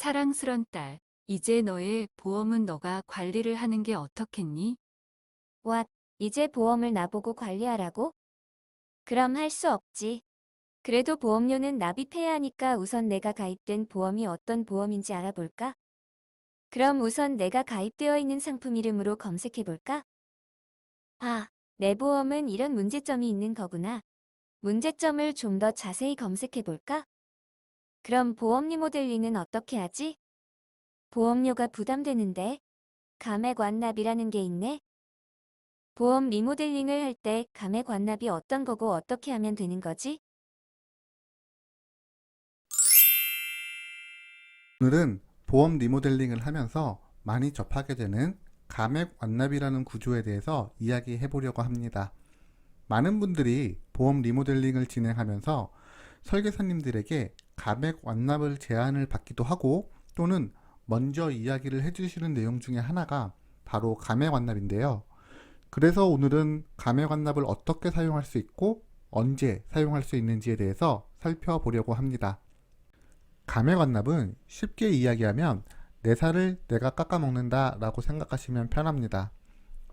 사랑스런 딸, 이제 너의 보험은 너가 관리를 하는 게 어떻겠니? 왓, 이제 보험을 나보고 관리하라고? 그럼 할 수 없지. 그래도 보험료는 납입해야 하니까 우선 내가 가입된 보험이 어떤 보험인지 알아볼까? 그럼 우선 내가 가입되어 있는 상품 이름으로 검색해 볼까? 아, 내 보험은 이런 문제점이 있는 거구나. 문제점을 좀 더 자세히 검색해 볼까? 그럼 보험 리모델링은 어떻게 하지? 보험료가 부담되는데 감액 완납이라는 게 있네. 보험 리모델링을 할 때 감액 완납이 어떤 거고 어떻게 하면 되는 거지? 오늘은 보험 리모델링을 하면서 많이 접하게 되는 감액 완납이라는 구조에 대해서 이야기해 보려고 합니다. 많은 분들이 보험 리모델링을 진행하면서 설계사님들에게 감액 완납을 제안을 받기도 하고 또는 먼저 이야기를 해주시는 내용 중에 하나가 바로 감액 완납인데요. 그래서 오늘은 감액 완납을 어떻게 사용할 수 있고 언제 사용할 수 있는지에 대해서 살펴보려고 합니다. 감액 완납은 쉽게 이야기하면 내 살을 내가 깎아먹는다 라고 생각하시면 편합니다.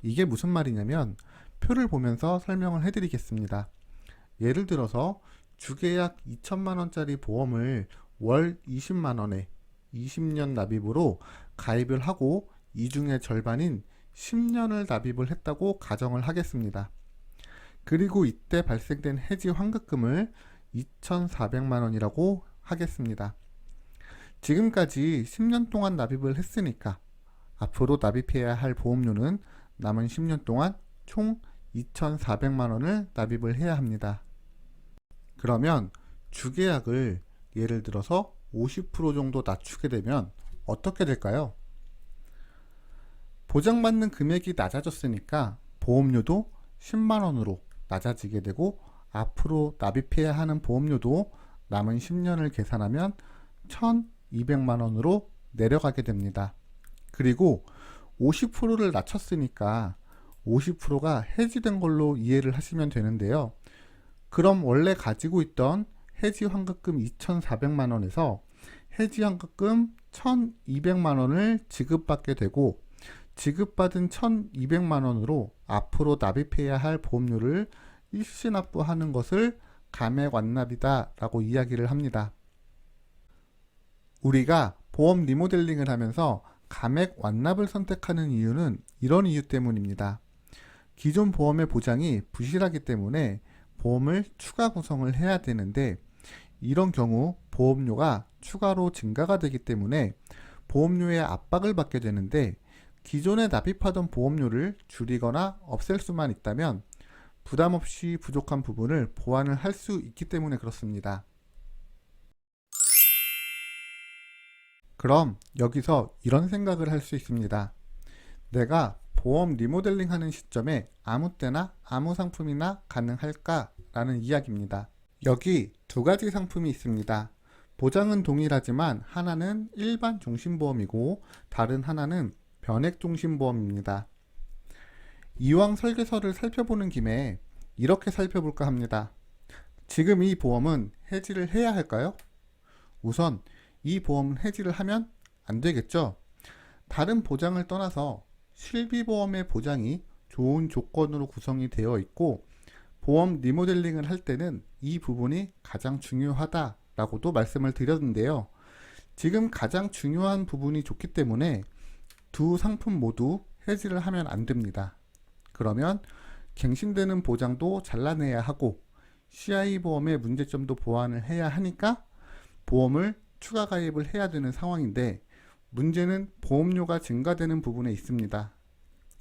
이게 무슨 말이냐면 표를 보면서 설명을 해드리겠습니다. 예를 들어서 주계약 2천만 원짜리 보험을 월 20만 원에 20년 납입으로 가입을 하고 이 중에 절반인 10년을 납입을 했다고 가정을 하겠습니다. 그리고 이때 발생된 해지 환급금을 2,400만 원이라고 하겠습니다. 지금까지 10년 동안 납입을 했으니까 앞으로 납입해야 할 보험료는 남은 10년 동안 총 2,400만 원을 납입을 해야 합니다. 그러면 주계약을 예를 들어서 50% 정도 낮추게 되면 어떻게 될까요? 보장받는 금액이 낮아졌으니까 보험료도 10만 원으로 낮아지게 되고 앞으로 납입해야 하는 보험료도 남은 10년을 계산하면 1,200만 원으로 내려가게 됩니다. 그리고 50%를 낮췄으니까 50%가 해지된 걸로 이해를 하시면 되는데요. 그럼 원래 가지고 있던 해지 환급금 2,400만 원에서 해지 환급금 1,200만 원을 지급받게 되고 지급받은 1,200만 원으로 앞으로 납입해야 할 보험료를 일시 납부하는 것을 감액 완납이다라고 이야기를 합니다. 우리가 보험 리모델링을 하면서 감액 완납을 선택하는 이유는 이런 이유 때문입니다. 기존 보험의 보장이 부실하기 때문에 보험을 추가 구성을 해야 되는데 이런 경우 보험료가 추가로 증가가 되기 때문에 보험료의 압박을 받게 되는데 기존에 납입하던 보험료를 줄이거나 없앨 수만 있다면 부담 없이 부족한 부분을 보완을 할 수 있기 때문에 그렇습니다. 그럼 여기서 이런 생각을 할 수 있습니다. 내가 보험 리모델링 하는 시점에 아무 때나 아무 상품이나 가능할까? 라는 이야기입니다. 여기 두 가지 상품이 있습니다. 보장은 동일하지만 하나는 일반 종신보험이고 다른 하나는 변액 종신보험입니다. 이왕 설계서를 살펴보는 김에 이렇게 살펴볼까 합니다. 지금 이 보험은 해지를 해야 할까요? 우선 이 보험은 해지를 하면 안 되겠죠? 다른 보장을 떠나서 실비보험의 보장이 좋은 조건으로 구성이 되어 있고 보험 리모델링을 할 때는 이 부분이 가장 중요하다라고도 말씀을 드렸는데요. 지금 가장 중요한 부분이 좋기 때문에 두 상품 모두 해지를 하면 안 됩니다. 그러면 갱신되는 보장도 잘라내야 하고 CI 보험의 문제점도 보완을 해야 하니까 보험을 추가 가입을 해야 되는 상황인데 문제는 보험료가 증가되는 부분에 있습니다.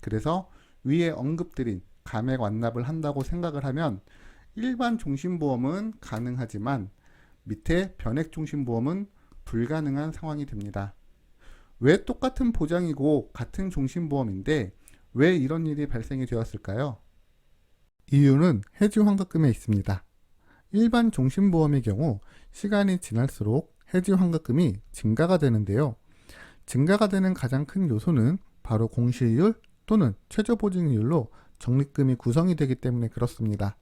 그래서 위에 언급드린 감액 완납을 한다고 생각을 하면 일반 종신보험은 가능하지만 밑에 변액 종신보험은 불가능한 상황이 됩니다. 왜 똑같은 보장이고 같은 종신보험인데 왜 이런 일이 발생이 되었을까요? 이유는 해지 환급금에 있습니다. 일반 종신보험의 경우 시간이 지날수록 해지 환급금이 증가가 되는데요. 증가가 되는 가장 큰 요소는 바로 공시율 또는 최저보증률로 적립금이 구성이 되기 때문에 그렇습니다.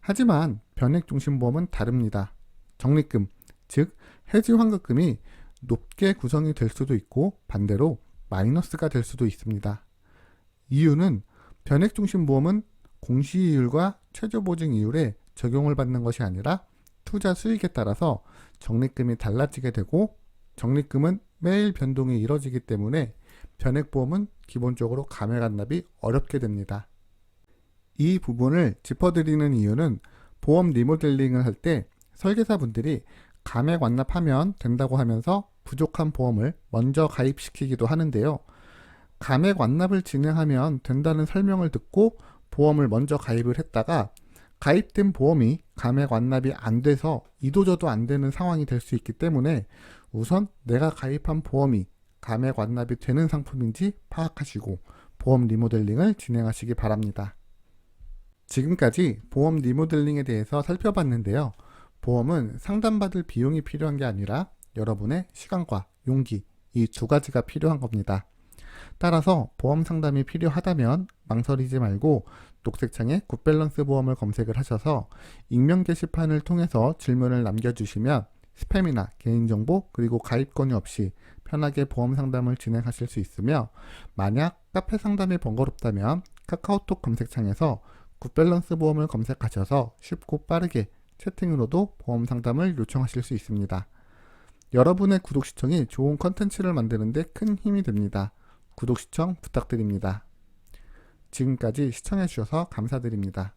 하지만 변액 종신보험은 다릅니다. 적립금, 즉 해지 환급금이 높게 구성이 될 수도 있고 반대로 마이너스가 될 수도 있습니다. 이유는 변액 중심 보험은 공시이율과 최저 보증 이율에 적용을 받는 것이 아니라 투자 수익에 따라서 적립금이 달라지게 되고 적립금은 매일 변동이 이뤄지기 때문에 변액보험은 기본적으로 감액 완납이 어렵게 됩니다. 이 부분을 짚어드리는 이유는 보험 리모델링을 할 때 설계사분들이 감액 완납하면 된다고 하면서 부족한 보험을 먼저 가입시키기도 하는데요. 감액 완납을 진행하면 된다는 설명을 듣고 보험을 먼저 가입을 했다가 가입된 보험이 감액 완납이 안 돼서 이도저도 안 되는 상황이 될 수 있기 때문에 우선 내가 가입한 보험이 감액 완납이 되는 상품인지 파악하시고 보험 리모델링을 진행하시기 바랍니다. 지금까지 보험 리모델링에 대해서 살펴봤는데요. 보험은 상담받을 비용이 필요한 게 아니라 여러분의 시간과 용기 이 두 가지가 필요한 겁니다. 따라서 보험 상담이 필요하다면 망설이지 말고 녹색창에 굿밸런스 보험을 검색을 하셔서 익명 게시판을 통해서 질문을 남겨주시면 스팸이나 개인정보 그리고 가입 권유 없이 편하게 보험 상담을 진행하실 수 있으며 만약 카페 상담이 번거롭다면 카카오톡 검색창에서 굿밸런스 보험을 검색하셔서 쉽고 빠르게 채팅으로도 보험 상담을 요청하실 수 있습니다. 여러분의 구독 시청이 좋은 컨텐츠를 만드는데 큰 힘이 됩니다. 구독 시청 부탁드립니다. 지금까지 시청해주셔서 감사드립니다.